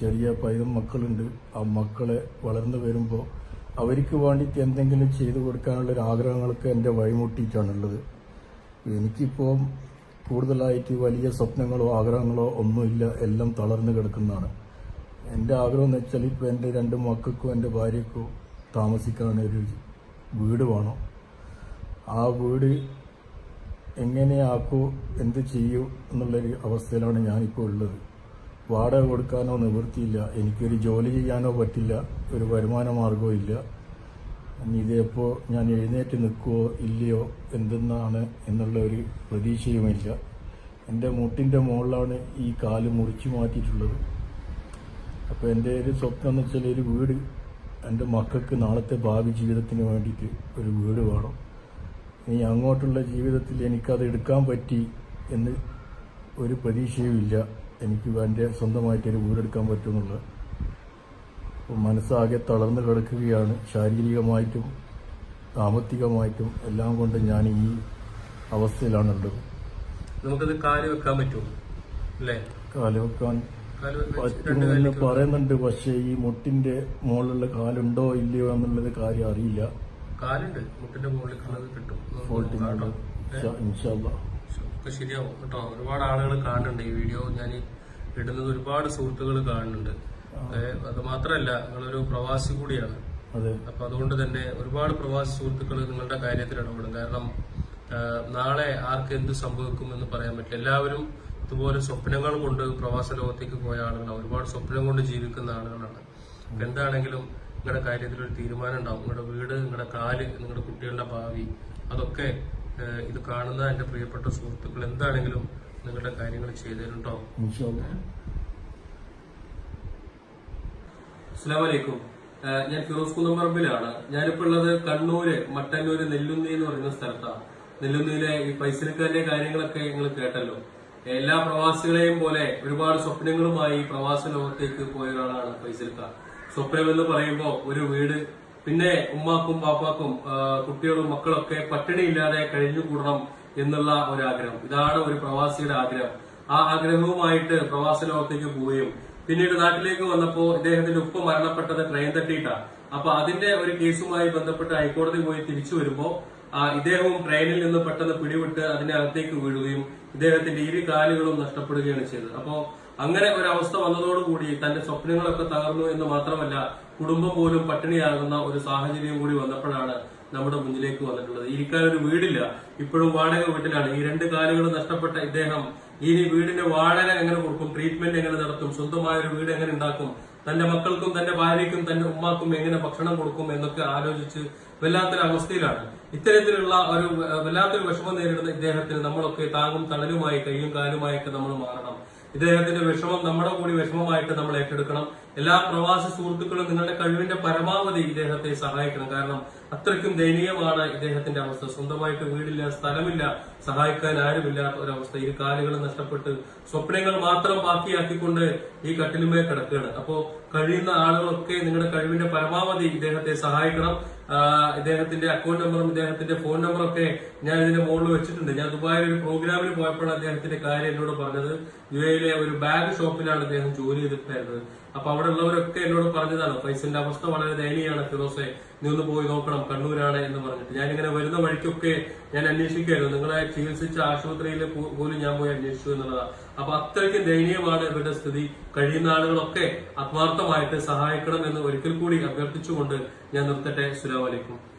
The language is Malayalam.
ചെറിയ പൈതം മക്കളുണ്ട്. ആ മക്കളെ വളർന്നു വരുമ്പോൾ അവർക്ക് വേണ്ടിയിട്ട് എന്തെങ്കിലും ചെയ്തു കൊടുക്കാനുള്ള ഒരു ആഗ്രഹങ്ങളൊക്കെ എന്റെ വഴിമുട്ടിയിട്ടാണുള്ളത്. എനിക്കിപ്പോൾ കൂടുതലായിട്ട് വലിയ സ്വപ്നങ്ങളോ ആഗ്രഹങ്ങളോ ഒന്നുമില്ല. എല്ലാം തളർന്നു കിടക്കുന്നതാണ്. എന്റെ ആഗ്രഹം എന്ന് വെച്ചാൽ ഇപ്പോൾ എന്റെ രണ്ട് മക്കൾക്കും എന്റെ ഭാര്യക്കോ താമസിക്കാൻ ഒരു വീട് വേണം. ആ വീട് എങ്ങനെയാക്കൂ എന്ത് ചെയ്യൂ എന്നുള്ളൊരു അവസ്ഥയിലാണ് ഞാനിപ്പോൾ ഉള്ളത്. വാടക കൊടുക്കാനോ നിവൃത്തിയില്ല. എനിക്കൊരു ജോലി ചെയ്യാനോ പറ്റില്ല. ഒരു വരുമാന മാർഗവും ഇല്ല. ഇതേപ്പോൾ ഞാൻ എഴുന്നേറ്റ് നിൽക്കുവോ ഇല്ലയോ എന്തെന്നാണ് എന്നുള്ള ഒരു പ്രതീക്ഷയുമില്ല. എന്റെ മുട്ടിന്റെ മുകളിലാണ് ഈ കാൽ മുറിച്ചു മാറ്റിയിട്ടുള്ളത്. അപ്പോൾ എന്റെ ഒരു സ്വപ്നം എന്ന് വെച്ചാൽ ഒരു വീട് എന്റെ മക്കൾക്ക് നാളത്തെ ഭാവി ജീവിതത്തിന് വേണ്ടിയിട്ട് ഒരു വീട് വേണം. ഇനി അങ്ങോട്ടുള്ള ജീവിതത്തിൽ എനിക്കത് എടുക്കാൻ പറ്റി എന്ന് ഒരു പ്രതീക്ഷയുമില്ല. എനിക്ക് എന്റെ സ്വന്തമായിട്ടൊരു വീടെടുക്കാൻ പറ്റുന്നുണ്ട്. മനസ്സാകെ തളർന്നു കിടക്കുകയാണ്. ശാരീരികമായിട്ടും സാമ്പത്തികമായിട്ടും എല്ലാം കൊണ്ട് ഞാൻ ഈ അവസ്ഥയിലാണുള്ളത്. നമുക്കത് കാൽ വെക്കാൻ പറ്റുമോ? അല്ലേ? കാൽ വെക്കാൻ പറ്റുമെന്ന് പറയുന്നുണ്ട്. പക്ഷേ ഈ മുട്ടിന്റെ മുകളിലുള്ള കാലുണ്ടോ ഇല്ലയോ എന്നുള്ളത് കാര്യം അറിയില്ല. കാലുണ്ട്. മുട്ടിന്റെ മുകളിൽ കിട്ടും. ഒക്കെ ശരിയാവും. കേട്ടോ ഒരുപാട് ആളുകൾ കാണുന്നുണ്ട് ഈ വീഡിയോ ഞാൻ ഇടുന്നത് ഒരുപാട് സുഹൃത്തുക്കൾ കാണുന്നുണ്ട്. അത് മാത്രമല്ല നിങ്ങളൊരു പ്രവാസി കൂടിയാണ്. അപ്പൊ അതുകൊണ്ട് തന്നെ ഒരുപാട് പ്രവാസി സുഹൃത്തുക്കൾ നിങ്ങളുടെ കാര്യത്തിൽ ഇടപെടും. കാരണം നാളെ ആർക്ക് എന്ത് സംഭവിക്കും എന്ന് പറയാൻ പറ്റില്ല. എല്ലാവരും ഇതുപോലെ സ്വപ്നങ്ങൾ കൊണ്ട് പ്രവാസ ലോകത്തേക്ക് പോയ ആളുകളാണ്. ഒരുപാട് സ്വപ്നം കൊണ്ട് ജീവിക്കുന്ന ആളുകളാണ്. അപ്പൊ എന്താണെങ്കിലും നിങ്ങളുടെ കാര്യത്തിൽ ഒരു തീരുമാനം ഉണ്ടാവും. നിങ്ങളുടെ വീട് നിങ്ങളുടെ കാൽ നിങ്ങളുടെ കുട്ടികളുടെ ഭാവി അതൊക്കെ ഇത് കാണുന്ന എന്റെ പ്രിയപ്പെട്ട സുഹൃത്തുക്കൾ എന്താണെങ്കിലും നിങ്ങളുടെ കാര്യങ്ങൾ ചെയ്തിട്ടുണ്ടോ അസ്സാം വലൈക്കും ഞാൻ ഫിറോസ് കുന്നമ്പറമ്പിലാണ് ഞാനിപ്പോ ഉള്ളത് കണ്ണൂര് മട്ടന്നൂര് നെല്ലുന്നി എന്ന് പറയുന്ന സ്ഥലത്താണ് നെല്ലുന്നിയിലെ ഈ പൈസലിക്കാരുടെ കാര്യങ്ങളൊക്കെ നിങ്ങൾ കേട്ടല്ലോ. എല്ലാ പ്രവാസികളെയും പോലെ ഒരുപാട് സ്വപ്നങ്ങളുമായി പ്രവാസ ലോകത്തേക്ക് പോയ ഒരാളാണ് പൈസക്കാർ സ്വപ്നം എന്ന് പറയുമ്പോൾ ഒരു വീട് പിന്നെ ഉമ്മാക്കും പാപ്പാക്കും കുട്ടികളും മക്കളൊക്കെ പട്ടിണിയില്ലാതെ കഴിഞ്ഞുകൂടണം എന്നുള്ള ഒരു ആഗ്രഹം ഇതാണ് ഒരു പ്രവാസിയുടെ ആഗ്രഹം. ആ ആഗ്രഹവുമായിട്ട് പ്രവാസ ലോകത്തേക്ക് പോവുകയും പിന്നീട് നാട്ടിലേക്ക് വന്നപ്പോൾ ഇദ്ദേഹത്തിന്റെ ഉപ്പ മരണപ്പെട്ടത് ട്രെയിൻ തട്ടിയിട്ടാണ് അപ്പൊ അതിന്റെ ഒരു കേസുമായി ബന്ധപ്പെട്ട് ഹൈക്കോടതി പോയി തിരിച്ചു വരുമ്പോൾ ഇദ്ദേഹവും ട്രെയിനിൽ നിന്ന് പെട്ടെന്ന് പിടിവിട്ട് അതിനകത്തേക്ക് വീഴുകയും ഇദ്ദേഹത്തിന്റെ ഇരു കാലുകളും നഷ്ടപ്പെടുകയാണ് ചെയ്തത്. അപ്പോ അങ്ങനെ ഒരവസ്ഥ വന്നതോടുകൂടി തന്റെ സ്വപ്നങ്ങളൊക്കെ തകർന്നു എന്ന് മാത്രമല്ല കുടുംബം പോലും പട്ടിണിയാകുന്ന ഒരു സാഹചര്യം കൂടി വന്നപ്പോഴാണ് നമ്മുടെ മുന്നിലേക്ക് വന്നിട്ടുള്ളത്. ഇരിക്കാൻ ഒരു വീടില്ല. ഇപ്പോഴും വാടക വീട്ടിലാണ്. ഈ രണ്ട് കാലുകൾ നഷ്ടപ്പെട്ട ഇദ്ദേഹം ഇനി വീടിന്റെ വാടക എങ്ങനെ കൊടുക്കും? ട്രീറ്റ്മെന്റ് എങ്ങനെ നടത്തും? സ്വന്തമായ ഒരു വീട് എങ്ങനെ ഉണ്ടാക്കും? തന്റെ മക്കൾക്കും തന്റെ ഭാര്യയ്ക്കും തന്റെ ഉമ്മാക്കും എങ്ങനെ ഭക്ഷണം കൊടുക്കും എന്നൊക്കെ ആലോചിച്ച് വല്ലാത്തൊരു അവസ്ഥയിലാണ്. ഇത്തരത്തിലുള്ള ഒരു വല്ലാത്തൊരു വിഷമം നേരിടുന്ന ഇദ്ദേഹത്തിന് നമ്മളൊക്കെ താങ്ങും തണലുമായി കൈയും കാലുമായൊക്കെ നമ്മൾ മാറണം. ഇദ്ദേഹത്തിന്റെ വിഷമം നമ്മുടെ കൂടി വിഷമമായിട്ട് നമ്മൾ ഏറ്റെടുക്കണം. എല്ലാ പ്രവാസി സുഹൃത്തുക്കളും നിങ്ങളുടെ കഴിവിന്റെ പരമാവധി ഇദ്ദേഹത്തെ സഹായിക്കണം. കാരണം അത്രയ്ക്കും ദയനീയമാണ് ഇദ്ദേഹത്തിന്റെ അവസ്ഥ. സ്വന്തമായിട്ട് വീടില്ല സ്ഥലമില്ല സഹായിക്കാൻ ആരുമില്ലാത്ത ഒരവസ്ഥ. ഈ കാലുകൾ നഷ്ടപ്പെട്ട് സ്വപ്നങ്ങൾ മാത്രം ബാക്കിയാക്കിക്കൊണ്ട് ഈ കട്ടിലുമേ കിടക്കുകയാണ്. അപ്പോ കഴിയുന്ന ആളുകളൊക്കെ നിങ്ങളുടെ കഴിവിന്റെ പരമാവധി ഇദ്ദേഹത്തെ സഹായിക്കണം. ഇദ്ദേഹത്തിന്റെ അക്കൗണ്ട് നമ്പറും ഇദ്ദേഹത്തിന്റെ ഫോൺ നമ്പറും ഒക്കെ ഞാൻ ഇതിന്റെ മുകളിൽ വെച്ചിട്ടുണ്ട്. ഞാൻ ദുബായിൽ ഒരു പ്രോഗ്രാമിൽ പോയപ്പോഴാണ് അദ്ദേഹത്തിന്റെ കാര്യം എന്നോട് പറഞ്ഞത്. യു എയിലെ ഒരു ബാഗ് ഷോപ്പിലാണ് അദ്ദേഹം ജോലി ചെയ്തിട്ടുണ്ടായിരുന്നത്. അപ്പൊ അവിടെ ഉള്ളവരൊക്കെ എന്നോട് പറഞ്ഞതാണ് ഫൈസലിന്റെ അവസ്ഥ വളരെ ദയനീയാണ് ഫിറോസെ. നീ ഒന്ന് പോയി നോക്കണം കണ്ണൂരാണ് എന്ന് പറഞ്ഞിട്ട്. ഇങ്ങനെ വരുന്ന വഴിക്കൊക്കെ ഞാൻ അന്വേഷിക്കായിരുന്നു നിങ്ങളെ ചികിത്സിച്ച ആശുപത്രിയിൽ പോലും ഞാൻ പോയി അന്വേഷിച്ചു എന്നുള്ളതാണ് അപ്പൊ അത്രയ്ക്ക് ദയനീയമാണ് ഇവരുടെ സ്ഥിതി. കഴിയുന്ന ആളുകളൊക്കെ ആത്മാർത്ഥമായിട്ട് സഹായിക്കണം എന്ന് ഒരിക്കൽ കൂടി അഭ്യർത്ഥിച്ചുകൊണ്ട് ഞാൻ നിർത്തട്ടെ. സുലാം